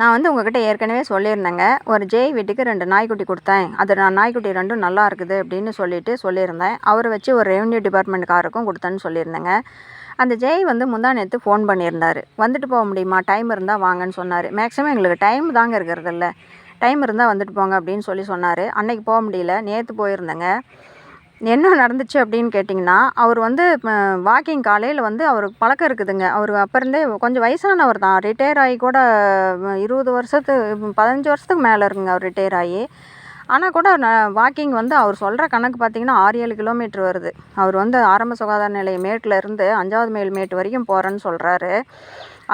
நான் வந்து உங்ககிட்ட ஏற்கனவே சொல்லியிருந்தேங்க. ஒரு ஜெய் வீட்டுக்கு ரெண்டு நாய்க்குட்டி கொடுத்தேன். அது நான் நாய்க்குட்டி ரெண்டும் நல்லா இருக்குது அப்படின்னு சொல்லிட்டு சொல்லியிருந்தேன். அவரை வச்சு ஒரு ரெவன்யூ டிபார்ட்மெண்ட்காருக்கும் கொடுத்தேன்னு சொல்லியிருந்தேங்க. அந்த ஜெய் வந்து முந்தா நேற்று ஃபோன் பண்ணியிருந்தார். வந்துட்டு போக முடியுமா? டைம் இருந்தால் வாங்கன்னு சொன்னார். மேக்ஸிமம் எங்களுக்கு டைம் தாங்க இருக்கிறது இல்லை டைம் இருந்தால் வந்துட்டு போங்க அப்படின்னு சொல்லி சொன்னார். அன்னைக்கு போக முடியல. நேற்று போயிருந்தேங்க. என்ன நடந்துச்சு அப்படின்னு கேட்டிங்கன்னா அவர் வந்து வாக்கிங் காலையில் வந்து அவருக்கு பழக்கம் இருக்குதுங்க. அவர் அப்போ இருந்தே கொஞ்சம் வயசானவர் தான். ரிட்டையர் ஆகி கூட இருபது வருஷத்து பதினஞ்சு வருஷத்துக்கு மேலே இருக்குங்க. அவர் ரிட்டையர் ஆகி. ஆனால் கூட நான் வாக்கிங் வந்து அவர் சொல்கிற கணக்கு பார்த்திங்கன்னா ஆறு ஏழு கிலோமீட்டர் வருது. அவர் வந்து ஆரம்ப சுகாதார நிலைய மேட்டில் இருந்து அஞ்சாவது மைல் மேட்டு வரைக்கும் போகிறேன்னு சொல்கிறாரு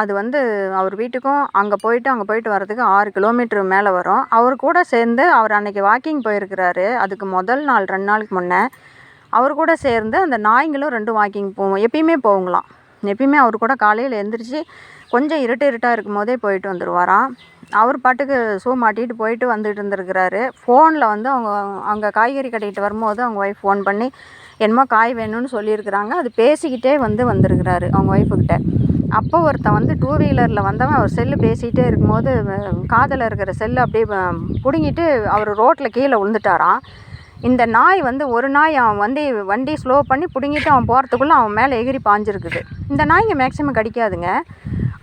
அது வந்து அவர் வீட்டுக்கும் அங்கே போயிட்டு அங்கே போயிட்டு வர்றதுக்கு ஆறு கிலோமீட்டர் மேலே வரும். அவர் கூட சேர்ந்து அவர் அன்னைக்கு வாக்கிங் போயிருக்கிறாரு. அதுக்கு முதல் நாள் ரெண்டு நாளுக்கு முன்னே. அவர் கூட சேர்ந்து அந்த நாய்ங்களும் ரெண்டு வாக்கிங் போவோம் எப்பயுமே போகுங்களாம் எப்பயுமே அவர் கூட காலையில் எழுந்திரிச்சி கொஞ்சம் இருட்டு இருட்டாக இருக்கும் போதே போயிட்டு வந்துடுவாராம் அவர் பாட்டுக்கு ஷூ மாட்டிட்டு போயிட்டு வந்துட்டு இருந்திருக்கிறாரு. ஃபோனில் வந்து அவங்க அங்கே காய்கறி கட்டிக்கிட்டு வரும்போது அவங்க ஒய்ஃப் ஃபோன் பண்ணி என்னமோ காய் வேணும்னு சொல்லியிருக்கிறாங்க. அது பேசிக்கிட்டே வந்து வந்திருக்கிறாரு அவங்க ஒய்ஃபுக்கிட்ட அப்போ ஒருத்தன் வந்து டூ வீலரில் வந்தவன் அவர் செல்லு பேசிகிட்டே இருக்கும்போது காதில் இருக்கிற செல்லு அப்படியே பிடுங்கிட்டு அவர் ரோட்டில் கீழே விழுந்துட்டாராம். இந்த நாய் வந்து ஒரு நாய் அவன் வண்டி வண்டி ஸ்லோ பண்ணி பிடுங்கிட்டு அவன் போகிறதுக்குள்ளே அவன் மேலே எகிரி பாஞ்சிருக்குது. இந்த நாய்ங்க மேக்ஸிமம் கடிக்காதுங்க.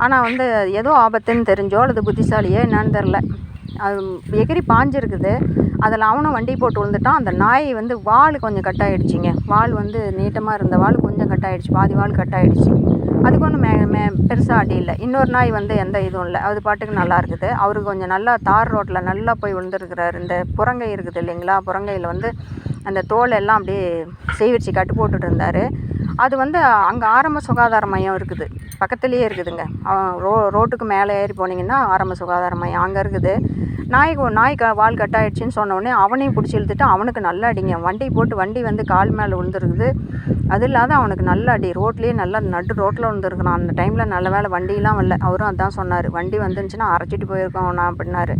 ஆனால் வந்து ஏதோ ஆபத்துன்னு தெரிஞ்சோ அல்லது புத்திசாலியோ என்னன்னு தெரில அது எகிரி பாஞ்சிருக்குது. அதில் அவனும் வண்டி போட்டு விழுந்துட்டான். அந்த நாய் வந்து வால் கொஞ்சம் கட் ஆகிடுச்சிங்க வால் வந்து நீட்டமாக இருந்த வால் கொஞ்சம் கட் ஆயிடுச்சு பாதி வால் கட் ஆயிடுச்சு அதுக்கு ஒன்றும் மே மே பெருசாக அடி இல்லை. இன்னொரு நாய் வந்து எந்த இதுவும் இல்லை. அது பாட்டுக்கு நல்லா இருக்குது. அவருக்கு கொஞ்சம் நல்லா தார் ரோட்டில் நல்லா போய் விழுந்துருக்கிறார். இந்த புறங்கை இருக்குது இல்லைங்களா? புறங்கையில் வந்து அந்த தோல் எல்லாம் அப்படியே செய்வச்சு கட்டு போட்டுட்டு இருந்தார். அது வந்து அங்கே ஆரம்ப சுகாதார மையம் இருக்குது. பக்கத்துலேயே இருக்குதுங்க. அவன் ரோ ரோட்டுக்கு மேலே ஏறி போனீங்கன்னா ஆரம்ப சுகாதார மையம் அங்கே இருக்குது. நாய் நாய் க வால் கட்டாயிடுச்சின்னு சொன்னோடனே அவனையும் பிடிச்சி இழுத்துட்டு அவனுக்கு நல்லா அடிங்க. வண்டி போட்டு வண்டி வந்து கால் மேலே விழுந்துருக்குது. அது இல்லாத அவனுக்கு நல்ல அடி ரோட்லேயே நல்லா நடு ரோட்டில் வந்துருக்கிறான் அந்த டைமில் நல்ல வேலை வண்டியெலாம் வரல. அவரும் அதான் சொன்னார். வண்டி வந்துருந்துச்சுன்னா அரைச்சிட்டு போயிருக்கோம் நான் அப்படின்னாரு.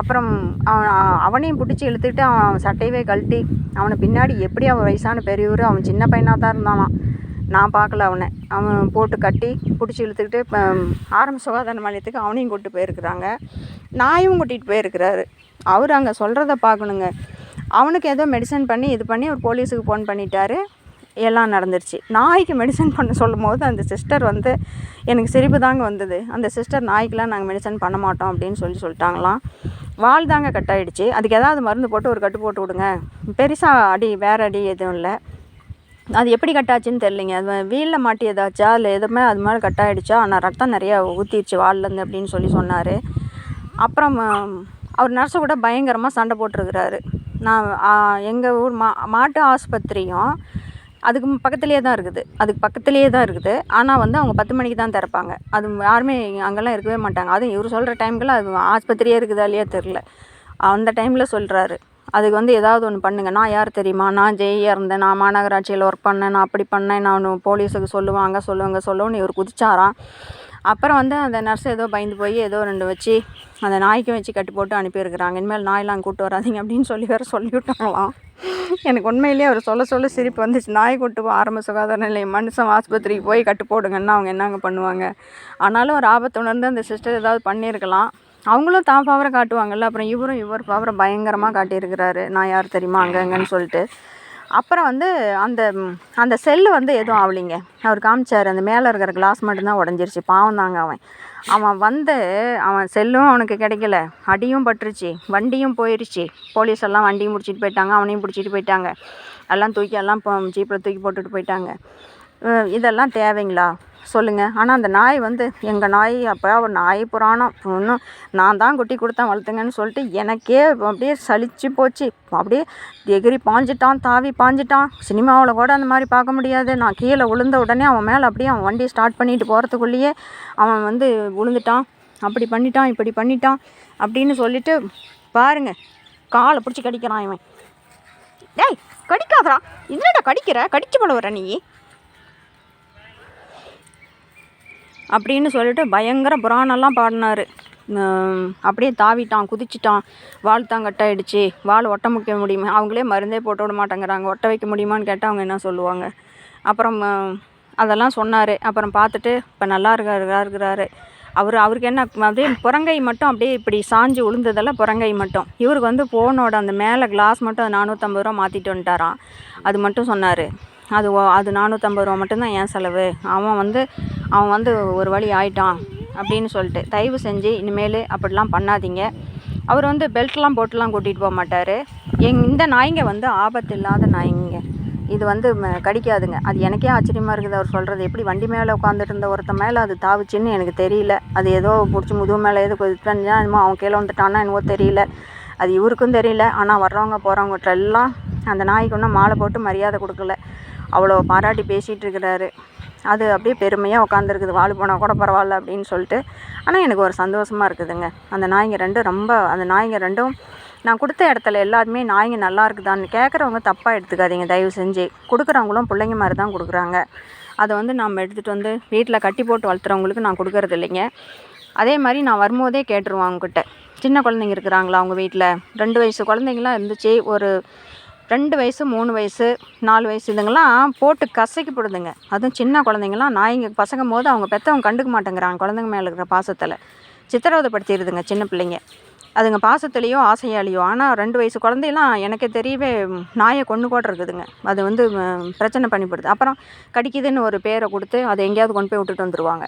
அப்புறம் அவன் அவனையும் பிடிச்சி இழுத்துட்டு அவன் சட்டையவே கழட்டி அவனை பின்னாடி எப்படி அவன் வயசான பெரியவர் அவன் சின்ன பையனாக தான் இருந்தானான் நான் பார்க்கல அவனை. அவன் போட்டு கட்டி பிடிச்சி இழுத்துக்கிட்டு இப்போ ஆரம்ப சுகாதார நிலையத்துக்கு அவனையும் கூப்பிட்டு போயிருக்கிறாங்க. நாயும் கூட்டிகிட்டு போயிருக்கிறாரு. அவர் அங்கே சொல்கிறத பார்க்கணுங்க. அவனுக்கு ஏதோ மெடிசன் பண்ணி இது பண்ணி அவர் போலீஸுக்கு ஃபோன் பண்ணிட்டாரு. எல்லாம் நடந்துருச்சு. நாய்க்கு மெடிசன் பண்ண சொல்லும் போது அந்த சிஸ்டர் வந்து எனக்கு சிரிப்பு தாங்க வந்தது. அந்த சிஸ்டர் நாய்க்கெலாம் நாங்கள் மெடிசன் பண்ண மாட்டோம் அப்படின்னு சொல்லி சொல்லிட்டாங்களாம். வால் தாங்க கட் ஆகிடுச்சு அதுக்கு ஏதாவது மருந்து போட்டு ஒரு கட்டு போட்டு விடுங்க. பெருசாக அடி வேறு அடி எதுவும் இல்லை. அது எப்படி கட்டாச்சுன்னு தெரிலிங்க அது வீலில் மாட்டி ஏதாச்சா இல்லை எதுவுமே அது மாதிரி கட் ஆகிடுச்சா ஆனால் ரத்தம் நிறையா ஊற்றிடுச்சு வால்லேருந்து அப்படின்னு சொல்லி சொன்னார். அப்புறம் அவர் நர்ஸை கூட பயங்கரமாக சண்டை போட்டிருக்கிறாரு. நான் எங்கள் ஊர் மா மாட்டு ஆஸ்பத்திரியும் அதுக்கு பக்கத்துலேயே தான் இருக்குது. அதுக்கு பக்கத்துலேயே தான் இருக்குது. ஆனால் வந்து அவங்க பத்து மணிக்கு தான் திறப்பாங்க. அது யாருமே அங்கெல்லாம் இருக்கவே மாட்டாங்க. அதுவும் இவர் சொல்கிற டைம்க்குலாம் அது ஆஸ்பத்திரியே இருக்குதா இல்லையா தெரில அந்த டைமில் சொல்கிறாரு அதுக்கு வந்து ஏதாவது ஒன்று பண்ணுங்கள் நான் யார் தெரியுமா? நான் ஜெய்யாக இருந்தேன். நான் மாநகராட்சியில் ஒர்க் பண்ணேன். நான் அப்படி பண்ணேன். நான் போலீஸுக்கு சொல்லுவாங்க சொல்லுவாங்க சொல்லுவோன்னு இவர் குதிச்சாராம். அப்புறம் வந்து அந்த நர்ஸ் ஏதோ பயந்து போய் ஏதோ ரெண்டு வச்சு அந்த நாய்க்கு வச்சு கட்டி போட்டு அனுப்பியிருக்கிறாங்க. இனிமேல் நாயெலாம் கூட்டு வராதீங்க அப்படின்னு சொல்லி வேறு சொல்லி விட்டாங்களாம் எனக்கு உண்மையிலேயே அவர் சொல்ல சொல்ல சிரிப்பு வந்துச்சு. நாய் கூட்டு போ ஆரம்ப சுகாதார நிலையம் மனுஷன் ஆஸ்பத்திரிக்கு போய் கட்டு போடுங்கன்னா அவங்க என்னங்க பண்ணுவாங்க? ஆனாலும் ஒரு ஆபத்து உணர்ந்து அந்த சிஸ்டர் ஏதாவது பண்ணியிருக்கலாம். அவங்களும் தான் பவரை காட்டுவாங்கல்ல அப்புறம் இவரும் இவர் பவரை பயங்கரமாக காட்டியிருக்கிறாரு. நான் யார் தெரியுமா அங்கங்கன்னு சொல்லிட்டு. அப்புறம் வந்து அந்த அந்த செல்லு வந்து எதுவும் ஆகலிங்க அவர் காமிச்சார் அந்த மேலே இருக்கிற கிளாஸ் மட்டும்தான் உடஞ்சிருச்சு. பாவம் தாங்க அவன். அவன் வந்து அவன் செல்லும் அவனுக்கு கிடைக்கல. அடியும் பட்டுருச்சு வண்டியும் போயிடுச்சு போலீஸ் எல்லாம் வண்டியும் பிடிச்சிட்டு போயிட்டாங்க அவனையும் பிடிச்சிட்டு போயிட்டாங்க. எல்லாம் தூக்கி எல்லாம் ஜீப்பில் தூக்கி போட்டுட்டு போயிட்டாங்க. இதெல்லாம் தேவைங்களா? சொல்லுங்கள் ஆனால் அந்த நாய் வந்து எங்கள் நாய் அப்போ ஒரு நாய் புராணம். இன்னும் நான் தான் குட்டி கொடுத்தேன் வளர்த்துங்கன்னு சொல்லிட்டு எனக்கே அப்படியே சலிச்சு போச்சு. அப்படியே எகிரி பாஞ்சிட்டான் தாவி பாஞ்சிட்டான். சினிமாவில் கூட அந்த மாதிரி பார்க்க முடியாது. நான் கீழே விழுந்த உடனே அவன் மேலே அப்படியே அவன் வண்டி ஸ்டார்ட் பண்ணிட்டு போகிறதுக்குள்ளேயே அவன் வந்து விழுந்துட்டான் அப்படி பண்ணிட்டான் இப்படி பண்ணிட்டான் அப்படின்னு சொல்லிட்டு பாருங்க. காலை பிடிச்சி கடிக்கிறான் இவன். டேய் கடிக்காதரா என்னடா கடிக்கிற? கடிச்சு போல வர நீ? அப்படின்னு சொல்லிட்டு பயங்கர புராணம்லாம் பாடினார். அப்படியே தாவிட்டான் குதிச்சிட்டான். வால் தான் கட்டாயிடுச்சு வால் ஒட்ட முடிக்க முடியுமா? அவங்களே மருந்தே போட்டு விட மாட்டேங்கிறாங்க. ஒட்ட வைக்க முடியுமான்னு கேட்டால் அவங்க என்ன சொல்லுவாங்க? அப்புறம் அதெல்லாம் சொன்னார். அப்புறம் பார்த்துட்டு இப்போ நல்லா இருக்காரு இருக்கிறாரு. அவர் அவருக்கு என்ன அப்படியே புறங்கை மட்டும் அப்படியே இப்படி சாஞ்சு விழுந்ததெல்லாம் புறங்கை மட்டும். இவருக்கு வந்து ஃபோனோட அந்த மேலே கிளாஸ் மட்டும் அது நானூற்றம்பது ரூபா மாற்றிட்டு வந்துட்டாராம். அது மட்டும் சொன்னார். அது ஓ- அது நானூற்றம்பது ரூபா மட்டும்தான் என் செலவு. அவன் வந்து அவன் வந்து ஒரு வழி ஆயிட்டான் அப்படின்னு சொல்லிட்டு தயவு செஞ்சு இனிமேல் அப்படிலாம் பண்ணாதீங்க. அவர் வந்து பெல்ட்லாம் போட்டுலாம் கூட்டிகிட்டு போக மாட்டார். எங் இந்த நாய்ங்க வந்து ஆபத்து இல்லாத நாய்ங்க. இது வந்து ம- கடிக்காதுங்க. அது எனக்கே ஆச்சரியமாக இருக்குது. அவர் சொல்கிறது எப்படி வண்டி மேலே உட்காந்துட்டு இருந்த ஒருத்தன் மேலே அது தாவிச்சின்னு எனக்கு தெரியல. அது ஏதோ பிடிச்சி முதுகு மேலே ஏதோ கொஞ்சம் என்னமோ அவன் கீழே வந்துட்டான்னா என்னவோ தெரியல. அது இவருக்கும் தெரியல. ஆனால் வர்றவங்க போகிறவங்ககிட்ட எல்லாம் அந்த நாய்க்கு ஒன்றும் மாலை போட்டு மரியாதை கொடுக்கல. அவ்வளோ பாராட்டி பேசிகிட்டு இருக்கிறாரு அது அப்படியே பெருமையாக உட்காந்துருக்குது வாழ் போனால் கூட பரவாயில்ல அப்படின்னு சொல்லிட்டு. ஆனால் எனக்கு ஒரு சந்தோஷமாக இருக்குதுங்க. அந்த நாய்ங்க ரெண்டும் ரொம்ப அந்த நாய்ங்க ரெண்டும் நான் கொடுத்த இடத்துல எல்லாருமே நாய்ங்க நல்லா இருக்குதான்னு கேட்குறவங்க தப்பாக எடுத்துக்காதீங்க. தயவு செஞ்சு. கொடுக்குறவங்களும் பிள்ளைங்க மாதிரி தான் கொடுக்குறாங்க. அதை வந்து நம்ம எடுத்துகிட்டு வந்து வீட்டில் கட்டி போட்டு வளர்த்துறவங்களுக்கு நான் கொடுக்கறது இல்லைங்க. அதே மாதிரி நான் வரும்போதே கேட்டுருவேன் அவங்கக்கிட்ட சின்ன குழந்தைங்க இருக்கிறாங்களா அவங்க வீட்டில் ரெண்டு வயசு குழந்தைங்களாம் இருந்துச்சு. ஒரு ரெண்டு வயசு மூணு வயசு நாலு வயசு இதுங்கெல்லாம் போட்டு கசக்கி போடுதுங்க. அதுவும் சின்ன குழந்தைங்களாம் நாய்ங்க பசங்கும் போது அவங்க பெற்றவங்க கண்டுக்க மாட்டேங்கிறாங்க குழந்தைங்க மேலே இருக்கிற பாசத்தில். சித்திரவதைப்படுத்திடுதுங்க சின்ன பிள்ளைங்க. அதுங்க பாசத்துலேயோ ஆசையாலேயோ ஆனால் ரெண்டு வயசு குழந்தையெல்லாம் எனக்கே தெரியவே நாயை கொண்டு கூட இருக்குதுங்க அது வந்து பிரச்சனை பண்ணிப்படுது அப்புறம் கடிக்குதுன்னு ஒரு பேரை கொடுத்து அதை எங்கேயாவது கொண்டு போய் விட்டுட்டு வந்துடுவாங்க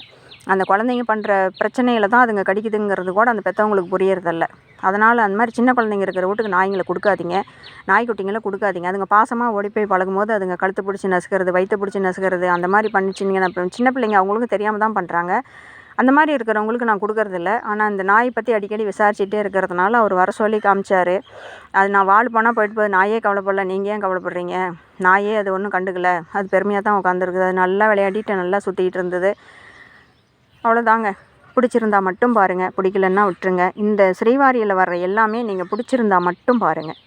அந்த குழந்தைங்க பண்ணுற பிரச்சனையில தான் அதுங்க கடிக்குதுங்கிறது கூட அந்த பெற்றவங்களுக்கு புரியறதில்ல. அதனால் அந்த மாதிரி சின்ன குழந்தைங்க இருக்கிற வீட்டுக்கு நாய்ங்களை கொடுக்காதீங்க. நாய்க்குட்டிங்களை கொடுக்காதீங்க. அதுங்க பாசமாக ஓடி போய் பழகும் போது அதுங்க கழுத்து பிடிச்சி நசுக்கிறது வயிற்று பிடிச்சி நசுக்கிறது அந்த மாதிரி பண்ணிச்சிங்கன்னா இப்போ சின்ன பிள்ளைங்க அவங்களுக்கும் தெரியாமல் தான் பண்ணுறாங்க அந்த மாதிரி இருக்கிறவங்களுக்கு நான் கொடுக்கறதில்ல. ஆனால் இந்த நாயை பற்றி அடிக்கடி விசாரிச்சுட்டே இருக்கிறதுனால அவர் வர சொல்லி காமிச்சார். அது நான் வாழ் போனால் போயிட்டு போய் நாயே கவலைப்படல. நீங்கள் ஏன் கவலைப்படுறீங்க? நாயே அது ஒன்றும் கண்டுக்கல. அது பெருமையாக தான் உட்காந்துருக்குது அது நல்லா விளையாடிட்டு நல்லா சுற்றிக்கிட்டு இருந்தது. அவ்வளோதாங்க பிடிச்சிருந்தா மட்டும் பாருங்கள் பிடிக்கலன்னா விட்டுருங்க. இந்த ஸ்ரீவாரியில் வர்ற எல்லாமே நீங்கள் பிடிச்சிருந்தா மட்டும் பாருங்கள்